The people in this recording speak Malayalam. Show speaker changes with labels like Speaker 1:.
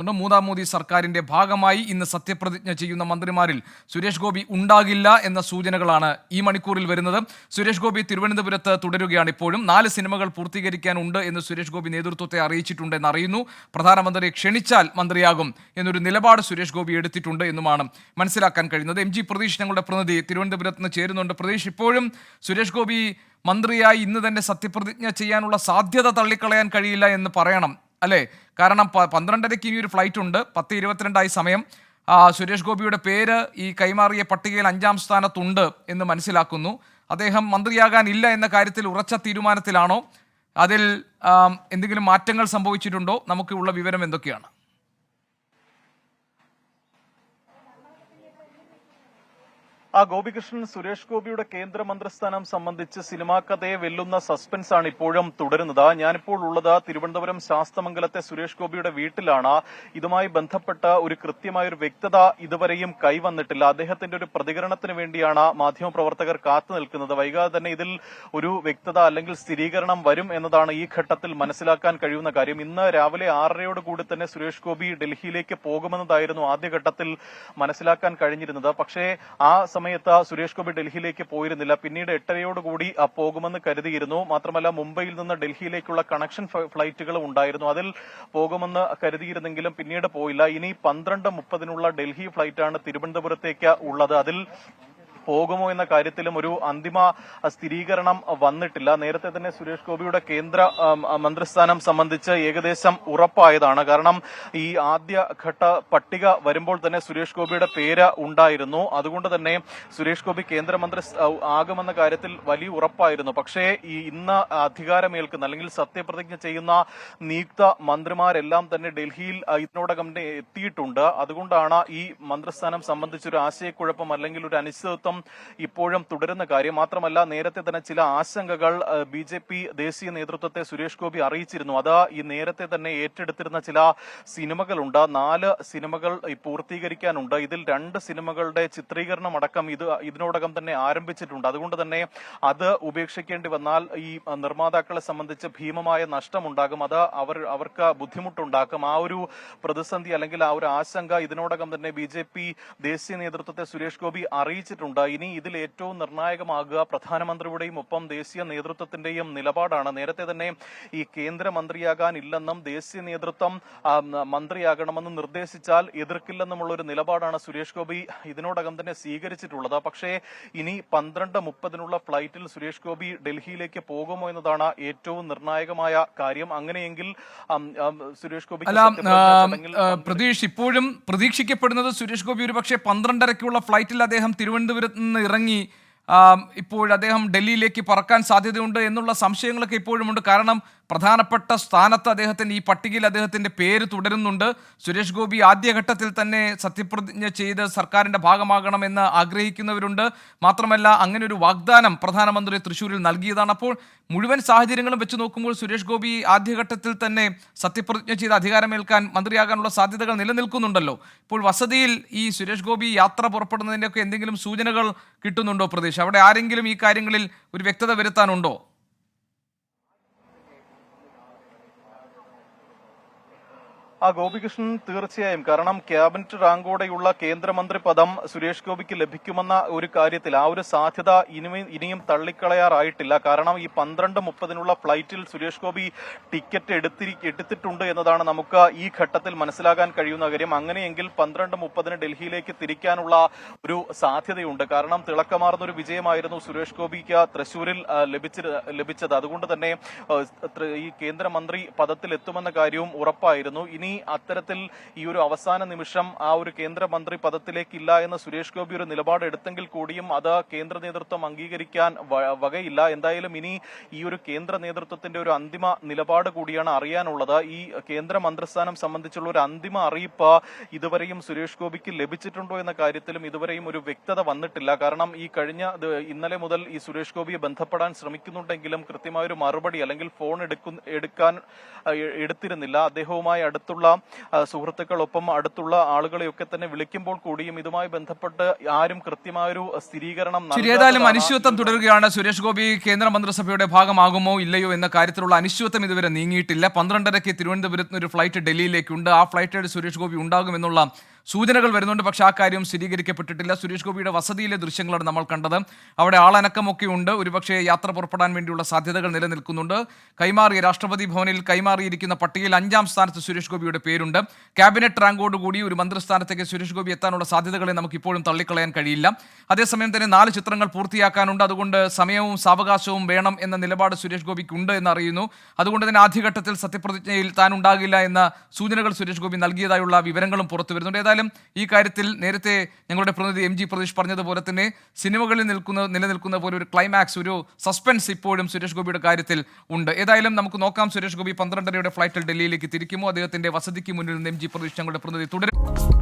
Speaker 1: ഉണ്ട്. മൂന്നാം മോദി സർക്കാരിന്റെ ഭാഗമായി ഇന്ന് സത്യപ്രതിജ്ഞ ചെയ്യുന്ന മന്ത്രിമാരിൽ സുരേഷ് ഗോപി ഉണ്ടാകില്ല എന്ന സൂചനകളാണ് ഈ മണിക്കൂറിൽ വരുന്നത്. സുരേഷ് ഗോപി തിരുവനന്തപുരത്ത് തുടരുകയാണ് ഇപ്പോഴും. നാല് സിനിമകൾ പൂർത്തീകരിക്കാനുണ്ട് എന്ന് സുരേഷ് ഗോപി നേതൃത്വത്തെ അറിയിച്ചിട്ടുണ്ട് എന്ന് അറിയുന്നു പ്രധാനമന്ത്രി ക്ഷണിച്ചാൽ മന്ത്രിയാകും എന്നൊരു നിലപാട് സുരേഷ് ഗോപി എടുത്തിട്ടുണ്ട് എന്നുമാണ് മനസ്സിലാക്കാൻ കഴിയുന്നത്. എം ജി പ്രതീഷ് ഞങ്ങളുടെ പ്രതിനിധി തിരുവനന്തപുരത്ത് നിന്ന് ചേരുന്നുണ്ട്. പ്രതീഷ് ഇപ്പോഴും സുരേഷ് ഗോപി മന്ത്രിയായി ഇന്ന് തന്നെ സത്യപ്രതിജ്ഞ ചെയ്യാനുള്ള സാധ്യത തള്ളിക്കളയാൻ കഴിയില്ല എന്ന് പറയണം. അല്ലേ? കാരണം പന്ത്രണ്ടരയ്ക്ക് ഇനി ഒരു ഫ്ലൈറ്റ് ഉണ്ട്. പത്ത് ഇരുപത്തിരണ്ടായി സമയം. സുരേഷ് ഗോപിയുടെ പേര് ഈ കൈമാറിയ പട്ടികയിൽ അഞ്ചാം സ്ഥാനത്തുണ്ട് എന്ന് മനസ്സിലാക്കുന്നു. അദ്ദേഹം മന്ത്രിയാകാനില്ല എന്ന കാര്യത്തിൽ ഉറച്ച തീരുമാനത്തിലാണോ? അതിൽ എന്തെങ്കിലും മാറ്റങ്ങൾ സംഭവിച്ചിട്ടുണ്ടോ? നമുക്കുള്ള വിവരം എന്തൊക്കെയാണ്?
Speaker 2: ആ ഗോപികൃഷ്ണൻ സുരേഷ് ഗോപിയുടെ കേന്ദ്രമന്ത്രിസ്ഥാനം സംബന്ധിച്ച് സിനിമാ കഥയെ വെല്ലുന്ന സസ്പെൻസ് ആണ് ഇപ്പോഴും തുടരുന്നത്. ഞാനിപ്പോൾ ഉള്ളത് തിരുവനന്തപുരം ശാസ്തമംഗലത്തെ സുരേഷ് ഗോപിയുടെ വീട്ടിലാണ്. ഇതുമായി ബന്ധപ്പെട്ട ഒരു കൃത്യമായ ഒരു വ്യക്തത ഇതുവരെയും കൈവന്നിട്ടില്ല. അദ്ദേഹത്തിന്റെ ഒരു പ്രതികരണത്തിന് വേണ്ടിയാണ് മാധ്യമപ്രവർത്തകർ കാത്തു നിൽക്കുന്നത്. വൈകാതെ തന്നെ ഇതിൽ ഒരു വ്യക്തത അല്ലെങ്കിൽ സ്ഥിരീകരണം വരും എന്നതാണ് ഈ ഘട്ടത്തിൽ മനസ്സിലാക്കാൻ കഴിയുന്ന കാര്യം. ഇന്ന് രാവിലെ ആറരയോട് കൂടി തന്നെ സുരേഷ് ഗോപി ഡൽഹിയിലേക്ക് പോകുമെന്നതായിരുന്നു ആദ്യഘട്ടത്തിൽ മനസ്സിലാക്കാൻ കഴിഞ്ഞിരുന്നത്. പക്ഷേ ആ സമയത്ത് സുരേഷ് ഗോപി ഡൽഹിയിലേക്ക് പോയിരുന്നില്ല. പിന്നീട് എട്ടരയോടുകൂടി പോകുമെന്ന് കരുതിയിരുന്നു. മാത്രമല്ല മുംബൈയിൽ നിന്ന് ഡൽഹിയിലേക്കുള്ള കണക്ഷൻ ഫ- ഫ്ലൈറ്റുകളും ഉണ്ടായിരുന്നു. അതിൽ പോകുമെന്ന് കരുതിയിരുന്നെങ്കിലും പിന്നീട് പോയില്ല. ഇനി പന്ത്രണ്ട് മുപ്പതിനുള്ള ഡൽഹി ഫ്ലൈറ്റാണ് തിരുവനന്തപുരത്തേക്ക് ഉള്ളത്. അതിൽ പോകുമോ എന്ന കാര്യത്തിലും ഒരു അന്തിമ സ്ഥിരീകരണം വന്നിട്ടില്ല. നേരത്തെ തന്നെ സുരേഷ് ഗോപിയുടെ കേന്ദ്ര മന്ത്രിസ്ഥാനം സംബന്ധിച്ച് ഏകദേശം ഉറപ്പായതാണ്. കാരണം ഈ ആദ്യഘട്ട പട്ടിക വരുമ്പോൾ തന്നെ സുരേഷ് ഗോപിയുടെ പേര് ഉണ്ടായിരുന്നു. അതുകൊണ്ട് തന്നെ സുരേഷ് ഗോപി കേന്ദ്രമന്ത്രി ആകുമെന്ന കാര്യത്തിൽ വലിയ ഉറപ്പായിരുന്നു. പക്ഷേ ഈ ഇന്ന് അധികാരമേൽക്കുന്ന അല്ലെങ്കിൽ സത്യപ്രതിജ്ഞ ചെയ്യുന്ന നിയുക്ത മന്ത്രിമാരെല്ലാം തന്നെ ഡൽഹിയിൽ ഇതിനോടകം എത്തിയിട്ടുണ്ട്. അതുകൊണ്ടാണ് ഈ മന്ത്രിസ്ഥാനം സംബന്ധിച്ചൊരു ആശയക്കുഴപ്പം അല്ലെങ്കിൽ ഒരു അനിശ്ചിതത്വം ഇപ്പോഴും തുടരുന്ന കാര്യം. മാത്രമല്ല നേരത്തെ തന്നെ ചില ആശങ്കകൾ ബി ജെ പി ദേശീയ നേതൃത്വത്തെ സുരേഷ് ഗോപി അറിയിച്ചിരുന്നു. അത് ഈ നേരത്തെ തന്നെ ഏറ്റെടുത്തിരുന്ന ചില സിനിമകളുണ്ട്. നാല് സിനിമകൾ പൂർത്തീകരിക്കാനുണ്ട്. ഇതിൽ രണ്ട് സിനിമകളുടെ ചിത്രീകരണം അടക്കം ഇത് ഇതിനോടകം തന്നെ ആരംഭിച്ചിട്ടുണ്ട്. അതുകൊണ്ട് തന്നെ അത് ഉപേക്ഷിക്കേണ്ടി വന്നാൽ ഈ നിർമ്മാതാക്കളെ സംബന്ധിച്ച് ഭീമമായ നഷ്ടമുണ്ടാകും. അത് അവർ അവർക്ക് ബുദ്ധിമുട്ടുണ്ടാക്കും. ആ ഒരു പ്രതിസന്ധി അല്ലെങ്കിൽ ആ ഒരു ആശങ്ക ഇതിനോടകം തന്നെ ബി ദേശീയ നേതൃത്വത്തെ സുരേഷ് ഗോപി അറിയിച്ചിട്ടുണ്ട്. ഇനി ഇതിൽ ഏറ്റവും നിർണായകമാകുക പ്രധാനമന്ത്രിയുടെയും ഒപ്പം ദേശീയ നേതൃത്വത്തിന്റെയും നിലപാടാണ്. നേരത്തെ തന്നെ ഈ കേന്ദ്രമന്ത്രിയാകാൻ ഇല്ലെന്നും ദേശീയ നേതൃത്വം മന്ത്രിയാകണമെന്ന് നിർദ്ദേശിച്ചാൽ എതിർക്കില്ലെന്നുമുള്ള ഒരു നിലപാടാണ് സുരേഷ് ഗോപി ഇതിനോടകം തന്നെ സ്വീകരിച്ചിട്ടുള്ളത്. പക്ഷേ ഇനി പന്ത്രണ്ട് മുപ്പതിനുള്ള ഫ്ലൈറ്റിൽ സുരേഷ് ഗോപി ഡൽഹിയിലേക്ക് പോകുമോ എന്നതാണ് ഏറ്റവും നിർണായകമായ കാര്യം. അങ്ങനെയെങ്കിൽ സുരേഷ് ഗോപി
Speaker 1: പ്രതീഷ് ഇപ്പോഴും പ്രതീക്ഷിക്കപ്പെടുന്നത് സുരേഷ് ഗോപി ഒരു പക്ഷേ പന്ത്രണ്ടരയ്ക്കുള്ള ഫ്ലൈറ്റിൽ അദ്ദേഹം തിരുവനന്തപുരത്ത് നിന്ന് ഇറങ്ങി ഇപ്പോൾ അദ്ദേഹം ഡൽഹിയിലേക്ക് പറക്കാൻ സാധ്യതയുണ്ട് എന്നുള്ള സംശയങ്ങളൊക്കെ ഇപ്പോഴുമുണ്ട്. കാരണം പ്രധാനപ്പെട്ട സ്ഥാനത്ത് അദ്ദേഹത്തിന്റെ ഈ പട്ടികയിൽ അദ്ദേഹത്തിന്റെ പേര് തുടരുന്നുണ്ട്. സുരേഷ് ഗോപി ആദ്യഘട്ടത്തിൽ തന്നെ സത്യപ്രതിജ്ഞ ചെയ്ത് സർക്കാരിന്റെ ഭാഗമാകണമെന്ന് ആഗ്രഹിക്കുന്നവരുണ്ട്. മാത്രമല്ല അങ്ങനെ ഒരു വാഗ്ദാനം പ്രധാനമന്ത്രി തൃശ്ശൂരിൽ നൽകിയതാണ്. അപ്പോൾ മുഴുവൻ സാഹചര്യങ്ങളും വെച്ച് നോക്കുമ്പോൾ സുരേഷ് ഗോപി ആദ്യഘട്ടത്തിൽ തന്നെ സത്യപ്രതിജ്ഞ ചെയ്ത് അധികാരമേൽക്കാൻ മന്ത്രിയാകാനുള്ള സാധ്യതകൾ നിലനിൽക്കുന്നുണ്ടല്ലോ. ഇപ്പോൾ വസതിയിൽ ഈ സുരേഷ് ഗോപി യാത്ര പുറപ്പെടുന്നതിന്റെയൊക്കെ എന്തെങ്കിലും സൂചനകൾ കിട്ടുന്നുണ്ടോ പ്രതീക്ഷ? അവിടെ ആരെങ്കിലും ഈ കാര്യങ്ങളിൽ ഒരു വ്യക്തത വരുത്താനുണ്ടോ?
Speaker 2: ആ ഗോപികൃഷ്ണൻ തീർച്ചയായും. കാരണം ക്യാബിനറ്റ് റാങ്കോടെയുള്ള കേന്ദ്രമന്ത്രി പദം സുരേഷ് ഗോപിക്ക് ലഭിക്കുമെന്ന ഒരു കാര്യത്തിൽ ആ ഒരു സാധ്യത ഇനിയും ഇനിയും തള്ളിക്കളയാറായിട്ടില്ല. കാരണം ഈ പന്ത്രണ്ട് മുപ്പതിനുള്ള ഫ്ലൈറ്റിൽ സുരേഷ് ഗോപി ടിക്കറ്റ് എടുത്തിരി എടുത്തിട്ടുണ്ട് എന്നതാണ് നമുക്ക് ഈ ഘട്ടത്തിൽ മനസ്സിലാക്കാൻ കഴിയുന്ന കാര്യം. അങ്ങനെയെങ്കിൽ പന്ത്രണ്ട് മുപ്പതിന് ഡൽഹിയിലേക്ക് തിരിക്കാനുള്ള ഒരു സാധ്യതയുണ്ട്. കാരണം തിളക്കമാർന്ന ഒരു വിജയമായിരുന്നു സുരേഷ് ഗോപിക്ക് തൃശൂരിൽ ലഭിച്ച ലഭിച്ചത് അതുകൊണ്ട് തന്നെ ഈ കേന്ദ്രമന്ത്രി പദത്തിൽ എത്തുമെന്ന കാര്യവും ഉറപ്പായിരുന്നു. ഇനി അത്തരത്തിൽ ഈ ഒരു അവസാന നിമിഷം ആ ഒരു കേന്ദ്രമന്ത്രി പദത്തിലേക്കില്ല എന്ന് സുരേഷ് ഗോപി ഒരു നിലപാട് എടുത്തെങ്കിൽ കൂടിയും അത് കേന്ദ്ര നേതൃത്വം അംഗീകരിക്കാൻ വകയില്ല. എന്തായാലും ഇനി ഈ ഒരു കേന്ദ്ര നേതൃത്വത്തിന്റെ ഒരു അന്തിമ നിലപാട് കൂടിയാണ് അറിയാനുള്ളത്. ഈ കേന്ദ്ര മന്ത്രിസ്ഥാനം സംബന്ധിച്ചുള്ള ഒരു അന്തിമ അറിയിപ്പ് ഇതുവരെയും സുരേഷ് ഗോപിക്ക് ലഭിച്ചിട്ടുണ്ടോ എന്ന കാര്യത്തിലും ഇതുവരെയും ഒരു വ്യക്തത വന്നിട്ടില്ല. കാരണം ഈ കഴിഞ്ഞ ഇന്നലെ മുതൽ ഈ സുരേഷ് ഗോപിയെ ബന്ധപ്പെടാൻ ശ്രമിക്കുന്നുണ്ടെങ്കിലും കൃത്യമായ ഒരു മറുപടി അല്ലെങ്കിൽ ഫോൺ എടുക്കാൻ എടുത്തിരുന്നില്ല. അദ്ദേഹവുമായി അടുത്തുള്ള അടുത്തുള്ള സുഹൃത്തുക്കളൊപ്പം അടുത്തുള്ള ആളുകളെയൊക്കെ തന്നെ വിളിക്കുമ്പോൾ കൂടിയും ഇതുമായി ബന്ധപ്പെട്ട് ആരും കൃത്യമായൊരു സ്ഥിരീകരണം
Speaker 1: ഏതായാലും അനിശ്ചിതത്വം തുടരുകയാണ്. സുരേഷ് ഗോപി കേന്ദ്ര മന്ത്രിസഭയുടെ ഭാഗമാകുമോ ഇല്ലയോ എന്ന കാര്യത്തിലുള്ള അനിശ്ചിതത്വം ഇതുവരെ നീങ്ങിയിട്ടില്ല. പന്ത്രണ്ടരയ്ക്ക് തിരുവനന്തപുരത്ത് നിന്ന് ഒരു ഫ്ലൈറ്റ് ഡൽഹിയിലേക്കുണ്ട്. ആ ഫ്ലൈറ്റിൽ സുരേഷ് ഗോപി ഉണ്ടാകുമെന്നുള്ള സൂചനകൾ വരുന്നുണ്ട് പക്ഷേ ആ കാര്യം സ്ഥിരീകരിക്കപ്പെട്ടിട്ടില്ല. സുരേഷ് ഗോപിയുടെ വസതിയിലെ ദൃശ്യങ്ങളാണ് നമ്മൾ കണ്ടത്. അവിടെ ആളനക്കമൊക്കെ ഉണ്ട്. ഒരുപക്ഷെ യാത്ര പുറപ്പെടാൻ വേണ്ടിയുള്ള സാധ്യതകൾ നിലനിൽക്കുന്നുണ്ട്. കൈമാറിയ രാഷ്ട്രപതി ഭവനിൽ കൈമാറിയിരിക്കുന്ന പട്ടികയിൽ അഞ്ചാം സ്ഥാനത്ത് സുരേഷ് ഗോപിയുടെ പേരുണ്ട്. ക്യാബിനറ്റ് റാങ്കോടുകൂടി ഒരു മന്ത്രിസ്ഥാനത്തേക്ക് സുരേഷ് ഗോപി എത്താനുള്ള സാധ്യതകളെ നമുക്ക് ഇപ്പോഴും തള്ളിക്കളയാൻ കഴിയില്ല. അതേസമയം തന്നെ നാല് ചിത്രങ്ങൾ പൂർത്തിയാക്കാനുണ്ട്. അതുകൊണ്ട് സമയവും സാവകാശവും വേണം എന്ന നിലപാട് സുരേഷ് ഗോപിക്ക് ഉണ്ട് എന്ന് അറിയുന്നു. അതുകൊണ്ട് തന്നെ ആദ്യഘട്ടത്തിൽ സത്യപ്രതിജ്ഞയിൽ താൻ ഉണ്ടാകില്ല എന്ന സൂചനകൾ സുരേഷ് ഗോപി നൽകിയതായുള്ള വിവരങ്ങളും പുറത്തു വരുന്നുണ്ട്. ഏതായാലും ഈ കാര്യത്തിൽ നേരത്തെ ഞങ്ങളുടെ പ്രതിനിധി എം ജി പ്രതീഷ് പറഞ്ഞതുപോലെ തന്നെ സിനിമകളിൽ നിൽക്കുന്ന നിലനിൽക്കുന്ന പോലെ ഒരു ക്ലൈമാക്സ് ഒരു സസ്പെൻസ് ഇപ്പോഴും സുരേഷ് ഗോപിയുടെ കാര്യത്തിൽ ഉണ്ട്. ഏതായാലും നമുക്ക് നോക്കാം സുരേഷ് ഗോപി പന്ത്രണ്ടരയുടെ ഫ്ലൈറ്റിൽ ഡൽഹിയിലേക്ക് തിരിക്കുമോ? അദ്ദേഹത്തിന്റെ വസതിക്ക് മുന്നിൽ നിന്ന് എം ജി പ്രതീഷ് ഞങ്ങളുടെ പ്രതിനിധി തുടരും.